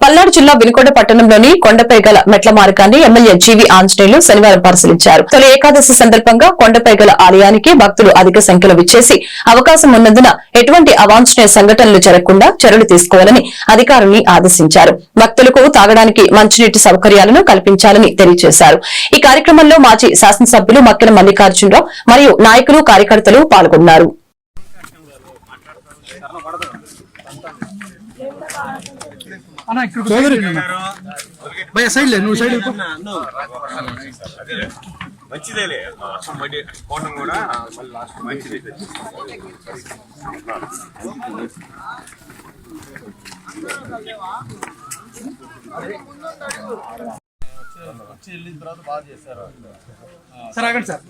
పల్నాడు జిల్లా వినుకొండ పట్టణంలోని కొండపై గల మెట్ల మార్గాన్ని ఎమ్మెల్యే జీవి ఆంజనేయులు శనివారం పరిశీలించారు. తొలి ఏకాదశి సందర్భంగా కొండపై గల ఆలయానికి భక్తులు అధిక సంఖ్యలో విచ్చేసి అవకాశం ఉన్నందున ఎటువంటి అవాంఛనీయ సంఘటనలు జరగకుండా చర్యలు తీసుకోవాలని అధికారుల్ని ఆదేశించారు. భక్తులకు తాగడానికి మంచినీటి సౌకర్యాలను కల్పించాలని తెలియజేశారు. ఈ కార్యక్రమంలో మాజీ శాసనసభ్యులు మక్కిన మల్లికార్జునరావు మరియు నాయకులు కార్యకర్తలు పాల్గొన్నారు. సోదరి. భయ సైడ్ లే నువ్వు సైడ్ వెళ్ళిపో. మంచిదేలే. కూడా మంచిది వచ్చి వెళ్ళిన తర్వాత బాగా చేశారు సార్ ఆగండి సార్.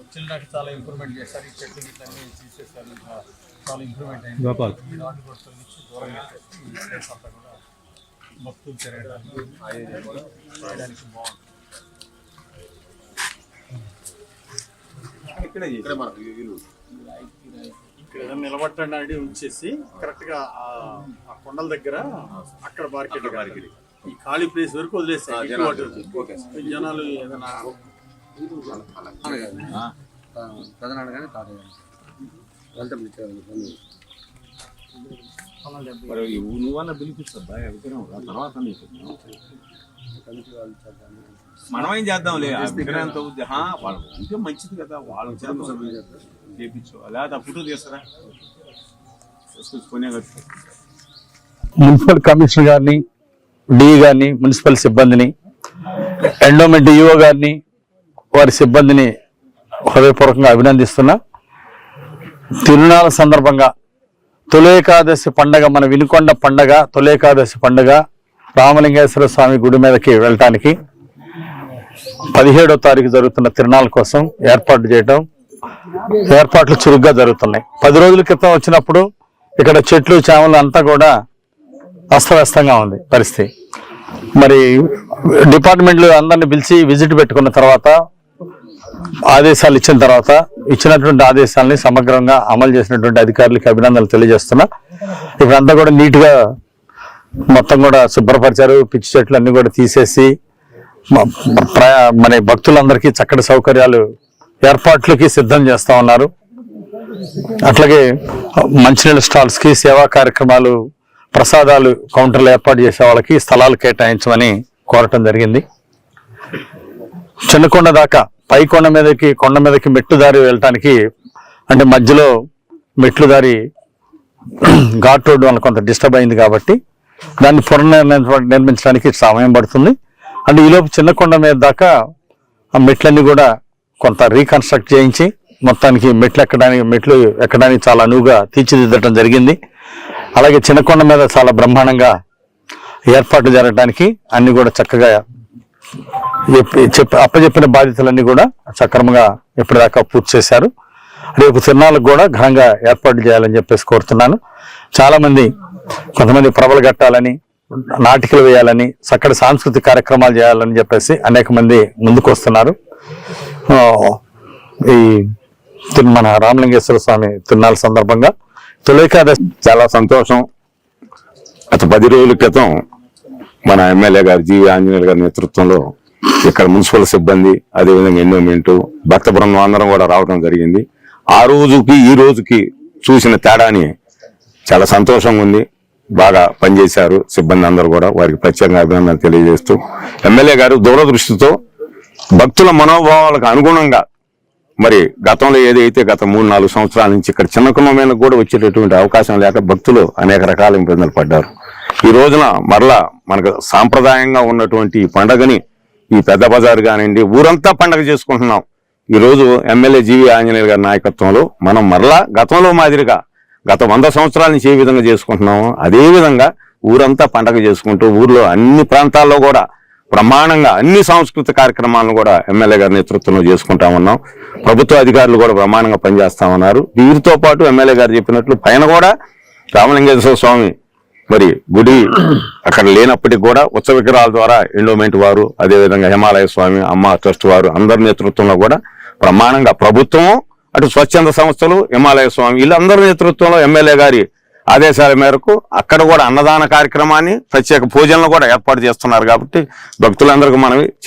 వచ్చిన చాలా ఇంప్రూవ్మెంట్ చేశారు. ఈ చెట్లు గిట్ల అన్ని తీసేశారు. ఇంకా చాలా ఇంప్రూవ్మెంట్ అయింది. గోపాల్ ఈ రాడ్డు కొట్టుకొని నుంచి దూరం పెట్టేసి ఈ ప్లేస్ అంతా కూడా భక్తులు తిరగడానికి ఆ ఏరియా కూడా చేయడానికి బాగుంటుంది ఇక్కడ మనకు ఇక్కడ ఏదైనా నిలబట్టడానికి ఉంచేసి కరెక్ట్గా ఆ కొండల దగ్గర అక్కడ మార్కెట్ మార్కెట్ ఈ ఖాళీ ప్లేస్ వరకు వదిలేస్తాయి జనాలు. ఏదైనా పెదనాడు కానీ మరి నువ్వన్నా పిలిపిస్తా విగ్రహం రా, తర్వాత నీకు. మనం ఏం చేద్దాంలే? ఆ విగ్రహంతో వాళ్ళు ఉంటే మంచిది కదా. వాళ్ళు చేపించు. లేదా ఫోటో తీస్తారా? మున్సిపల్ కమిషనర్ గారిని డి గారిని మున్సిపల్ సిబ్బందిని ఎండోమెంట్ ఈఓ గారిని వారి సిబ్బందిని హృదయపూర్వకంగా అభినందిస్తున్నా. తిరునాల సందర్భంగా తొలేకాదశి పండగ మన వినుకొండ పండగ తొలేకాదశి పండగ రామలింగేశ్వర స్వామి గుడి మీదకి వెళ్ళటానికి పదిహేడో తారీఖు జరుగుతున్న తిరునాల కోసం ఏర్పాటు చేయడం ఏర్పాట్లు చురుగ్గా జరుగుతున్నాయి. పది రోజుల క్రితం వచ్చినప్పుడు ఇక్కడ చెట్లు చేమలు అంతా కూడా అస్తవ్యస్తంగా ఉంది పరిస్థితి. మరి డిపార్ట్మెంట్లు అందరిని పిలిచి విజిట్ పెట్టుకున్న తర్వాత ఆదేశాలు ఇచ్చిన తర్వాత ఇచ్చినటువంటి ఆదేశాలని సమగ్రంగా అమలు చేసినటువంటి అధికారులకి అభినందనలు తెలియజేస్తున్నా. ఇక్కడ అంతా కూడా నీట్గా మొత్తం కూడా శుభ్రపరిచారు. పిచ్చి చెట్లు అన్ని కూడా తీసేసి మన భక్తులందరికీ చక్కటి సౌకర్యాలు ఏర్పాట్లకి సిద్ధం చేస్తా ఉన్నారు. అట్లాగే మంచినీళ్ళ స్టాల్స్కి సేవా కార్యక్రమాలు ప్రసాదాలు కౌంటర్లు ఏర్పాటు చేసే వాళ్ళకి స్థలాలు కేటాయించమని కోరటం జరిగింది. చిన్నకొండ దాకా పై కొండ మీదకి కొండ మీదకి మెట్టు దారి వెళ్ళటానికి అంటే మధ్యలో మెట్లు దారి ఘాట్ రోడ్డు వల్ల కొంత డిస్టర్బ్ అయింది కాబట్టి దాన్ని పునర్నిర్మించ- నిర్మించడానికి సమయం పడుతుంది. అంటే ఈలోపు చిన్న కొండ మీద దాకా ఆ మెట్లన్నీ కూడా కొంత రీకన్స్ట్రక్ట్ చేయించి మొత్తానికి మెట్లు ఎక్కడానికి మెట్లు ఎక్కడానికి చాలా అనువుగా తీర్చిదిద్దటం జరిగింది. అలాగే చిన్న కొండ మీద చాలా బ్రహ్మాండంగా ఏర్పాట్లు జరగడానికి అన్నీ కూడా చక్కగా చెప్పి చెప్పి అప్పచెప్పిన బాధ్యతలన్నీ కూడా సక్రమంగా ఇప్పటిదాకా పూర్తి చేశారు. రేపు తిరునాళ్ళకు కూడా ఘనంగా ఏర్పాటు చేయాలని చెప్పేసి కోరుతున్నాను. చాలామంది కొంతమంది ప్రభలు కట్టాలని నాటికలు వేయాలని చక్కటి సాంస్కృతిక కార్యక్రమాలు చేయాలని చెప్పేసి అనేక మంది ముందుకు వస్తున్నారు. ఈ మన రామలింగేశ్వర స్వామి తిరునాళ్ళ సందర్భంగా తొలికాదశి చాలా సంతోషం. గత పది రోజుల క్రితం మన ఎమ్మెల్యే గారు జీవి ఆంజనేయులు గారి నేతృత్వంలో ఇక్కడ మున్సిపల్ సిబ్బంది అదేవిధంగా ఎండోమెంట్ భక్త బృందం అందరం కూడా రావడం జరిగింది. ఆ రోజుకి ఈ రోజుకి చూసిన తేడాని చాలా సంతోషంగా ఉంది. బాగా పనిచేశారు సిబ్బంది అందరూ కూడా. వారికి ప్రత్యేకంగా అభినందనలు తెలియజేస్తూ ఎమ్మెల్యే గారు దూరదృష్టితో భక్తుల మనోభావాలకు అనుగుణంగా మరి గతంలో ఏదైతే గత మూడు నాలుగు సంవత్సరాల నుంచి ఇక్కడ చిన్న కుటుంబం మీద కూడా వచ్చేటటువంటి అవకాశం లేక భక్తులు అనేక రకాల ఇబ్బందులు పడ్డారు. ఈ రోజున మరలా మనకు సాంప్రదాయంగా ఉన్నటువంటి ఈ పండగని ఈ పెద్ద బజార్ కానివ్వండి ఊరంతా పండగ చేసుకుంటున్నాం. ఈరోజు ఎమ్మెల్యే జీవి ఆంజనేయులు గారి నాయకత్వంలో మనం మరలా గతంలో మాదిరిగా గత వంద సంవత్సరాల నుంచి ఏ విధంగా చేసుకుంటున్నామో. అదేవిధంగా ఊరంతా పండగ చేసుకుంటూ ఊర్లో అన్ని ప్రాంతాల్లో కూడా బ్రహ్మాండంగా అన్ని సాంస్కృతిక కార్యక్రమాలను కూడా ఎమ్మెల్యే గారి నేతృత్వంలో చేసుకుంటా ఉన్నాం. ప్రభుత్వ అధికారులు కూడా బ్రహ్మాండంగా పనిచేస్తా ఉన్నారు. వీరితో పాటు ఎమ్మెల్యే గారు చెప్పినట్లు పైన కూడా రామలింగేశ్వర స్వామి మరి గుడి అక్కడ లేనప్పటికీ కూడా ఉత్సవ విగ్రహాల ద్వారా ఎండోమెంట్ వారు అదేవిధంగా హిమాలయ స్వామి అమ్మ ట్రస్ట్ వారు అందరి నేతృత్వంలో కూడా ప్రమాణంగా ప్రభుత్వం అటు స్వచ్ఛంద సంస్థలు హిమాలయ స్వామి వీళ్ళందరి నేతృత్వంలో ఎమ్మెల్యే గారి ఆదేశాల మేరకు అక్కడ కూడా అన్నదాన కార్యక్రమాన్ని ప్రత్యేక పూజలను కూడా ఏర్పాటు చేస్తున్నారు కాబట్టి భక్తులందరికీ మనవి